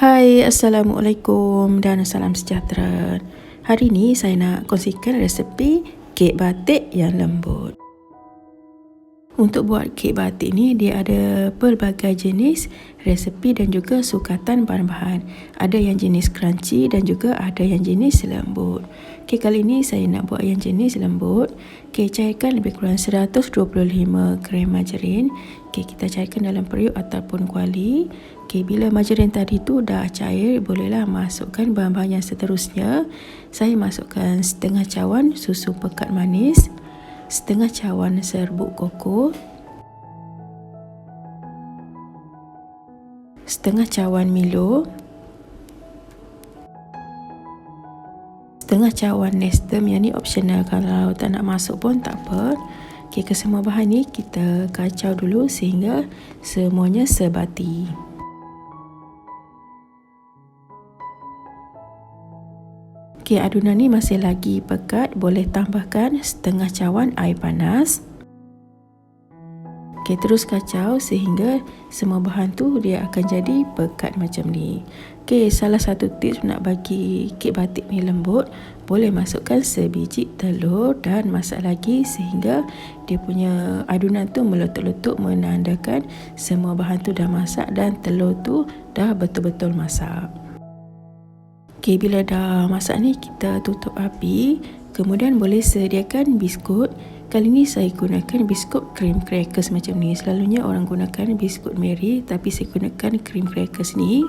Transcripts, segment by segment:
Hai, Assalamualaikum dan salam sejahtera. Hari ini saya nak kongsikan resepi kek batik yang lembut. Untuk buat kek batik ni dia ada pelbagai jenis resepi dan juga sukatan bahan-bahan. Ada yang jenis crunchy dan juga ada yang jenis lembut. Okey kali ini saya nak buat yang jenis lembut. Okey cairkan lebih kurang 125 gram margarin. Okey kita cairkan dalam periuk ataupun kuali. Okey bila margarin tadi tu dah cair bolehlah masukkan bahan-bahan yang seterusnya. Saya masukkan setengah cawan susu pekat manis setengah cawan serbuk koko, setengah cawan Milo, setengah cawan Nestem yang ni optional kalau tak nak masuk pun tak apa. Okay, kesemua bahan ni kita kacau dulu sehingga semuanya sebati. Okey, adunan ni masih lagi pekat. Boleh tambahkan setengah cawan air panas. Okey, terus kacau sehingga semua bahan tu dia akan jadi pekat macam ni. Okey, salah satu tips nak bagi kek batik ni lembut, boleh masukkan sebiji telur dan masak lagi sehingga dia punya adunan tu meletup-letup menandakan semua bahan tu dah masak dan telur tu dah betul-betul masak. Okey, bila dah masak ni kita tutup api. Kemudian boleh sediakan biskut. Kali ni saya gunakan biskut cream crackers macam ni. Selalunya orang gunakan biskut Mary tapi saya gunakan cream crackers ni.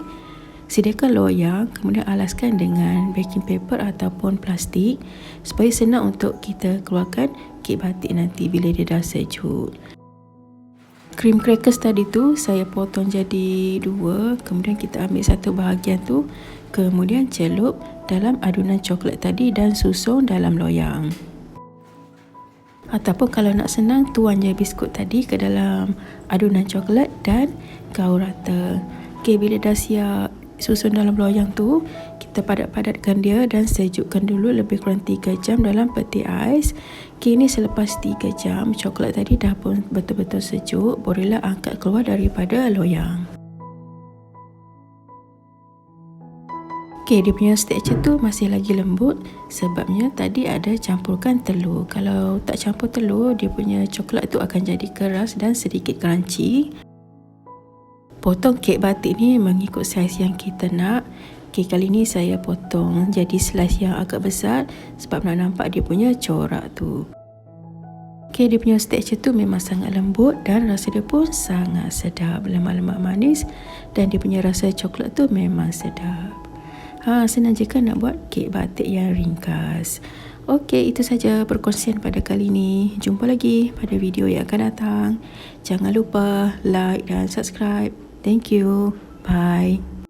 Sediakan loyang, kemudian alaskan dengan baking paper ataupun plastik supaya senang untuk kita keluarkan kek batik nanti bila dia dah sejuk. Cream crackers tadi tu saya potong jadi dua, kemudian kita ambil satu bahagian tu Kemudian celup dalam adunan coklat tadi dan susun dalam loyang. Ataupun kalau nak senang, tuan je biskut tadi ke dalam adunan coklat dan gaul rata. Okey, bila dah siap susun dalam loyang tu, kita padat-padatkan dia dan sejukkan dulu lebih kurang 3 jam dalam peti ais. Kini selepas 3 jam, coklat tadi dah pun betul-betul sejuk, bolehlah angkat keluar daripada loyang. Okey, dia punya texture tu masih lagi lembut sebabnya tadi ada campurkan telur. Kalau tak campur telur, dia punya coklat tu akan jadi keras dan sedikit crunchy. Potong kek batik ni mengikut saiz yang kita nak. Okey, kali ni saya potong jadi slice yang agak besar sebab nak nampak dia punya corak tu. Okey, dia punya texture tu memang sangat lembut dan rasa dia pun sangat sedap. Lemak-lemak manis dan dia punya rasa coklat tu memang sedap. Ha, senang kan nak buat kek batik yang ringkas. Okey, itu saja perkongsian pada kali ini. Jumpa lagi pada video yang akan datang. Jangan lupa like dan subscribe. Thank you. Bye.